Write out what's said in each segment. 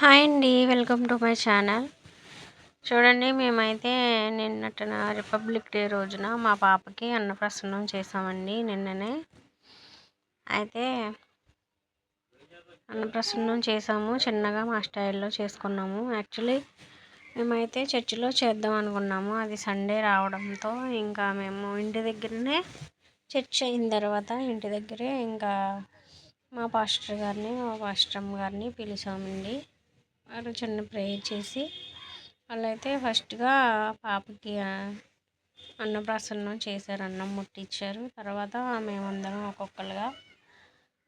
Hi అండి welcome to my channel. చూడండి మేమైతే నిన్నటిన రిపబ్లిక్ డే రోజున మా పాపకి అన్నప్రసన్నం చేసామండి నిన్ననే. అయితే అన్నప్రసన్నం చేసాము చిన్నగా మా స్టైల్లో చేసుకున్నాము. యాక్చువల్లీ మేమైతే చర్చిలో చేద్దాం అనుకున్నాము. అది సండే రావడంతో ఇంకా మేము ఇంటి దగ్గరనే చర్చ్ అయిన తర్వాత ఇంటి దగ్గరే ఇంకా మా పాస్టర్ గారిని మా పాస్టర్ గారిని పిలిచామండి. వాళ్ళు చిన్న ప్రేయర్ చేసి వాళ్ళైతే ఫస్ట్గా పాపకి అన్నప్రాసన్నం చేశారు అన్నం ముట్టించారు తర్వాత మేమందరం ఒక్కొక్కరుగా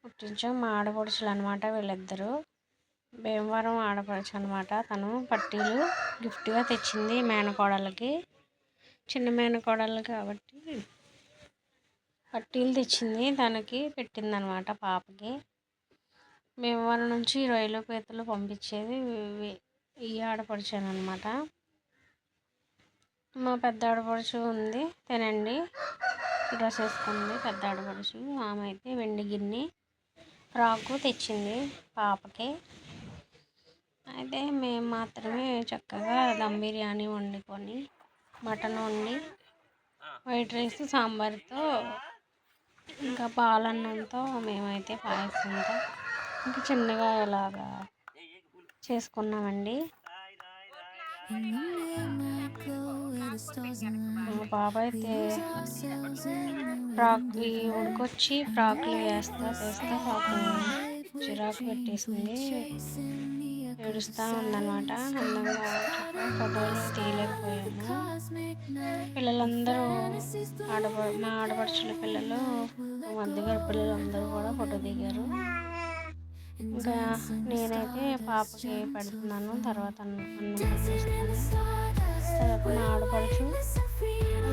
ముట్టించాం. మా ఆడపడుచులు అనమాట వీళ్ళిద్దరూ. భీమవరం ఆడపడుచు అనమాట. తను పట్టీలు గిఫ్ట్గా తెచ్చింది మేనకోడలకి చిన్న మేనకోడలు కాబట్టి పట్టీలు తెచ్చింది తనకి పెట్టిందనమాట పాపకి. మేము వాళ్ళ నుంచి రొయ్యలు పీతలు పంపించేది ఈ ఆడపడుచాను అనమాట మా పెద్ద ఆడపడుచు ఉంది తినండి. డ్రెస్ వేసుకుంది పెద్ద ఆడపడుచు. ఆమె అయితే వెండి గిన్నె ఫ్రాకు తెచ్చింది పాపకి. అయితే మేము మాత్రమే చక్కగా దమ్ బిర్యానీ వండుకొని మటన్ వండి వైట్ రైస్ సాంబార్తో ఇంకా పాలన్నంతో మేమైతే పాయసంతో ఇంకా చిన్నగా ఇలాగా చేసుకున్నామండి. మా బాబా అయితే ఫ్రాక్ ఉడికొచ్చి ఫ్రాక్లు వేస్తా వేస్తా పాపం చిరాకు పెట్టేసింది. ఏడుస్తూ ఉందన్నమాట. అందంగా ఫోటోలు తీయలేకపోయాము పిల్లలందరూ ఆడప మా ఆడపడుచుల పిల్లలు మధ్యగారి పిల్లలు అందరూ కూడా ఫోటో దిగారు. ఇంకా నేనైతే పాపకి పెడుతున్నాను తర్వాత తర్వాత మా ఆడపడుచు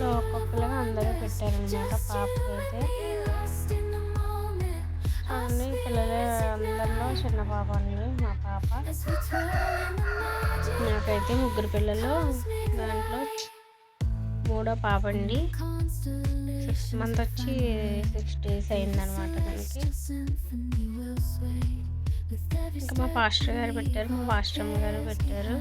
ఒక్కొక్కరుగా అందరూ పెట్టారనమాట పాపకి అయితే. పిల్లలు అందరిలో చిన్న పాప అండి మా పాప. నాకైతే ముగ్గురు పిల్లలు దాంట్లో మూడో పాప అండి. సిక్స్ మంత్ వచ్చి సిక్స్ డేస్ అయిందనమాట మా పాస్టర్ గారు పెట్టారు మా పాస్టర్ గారు పెట్టారు.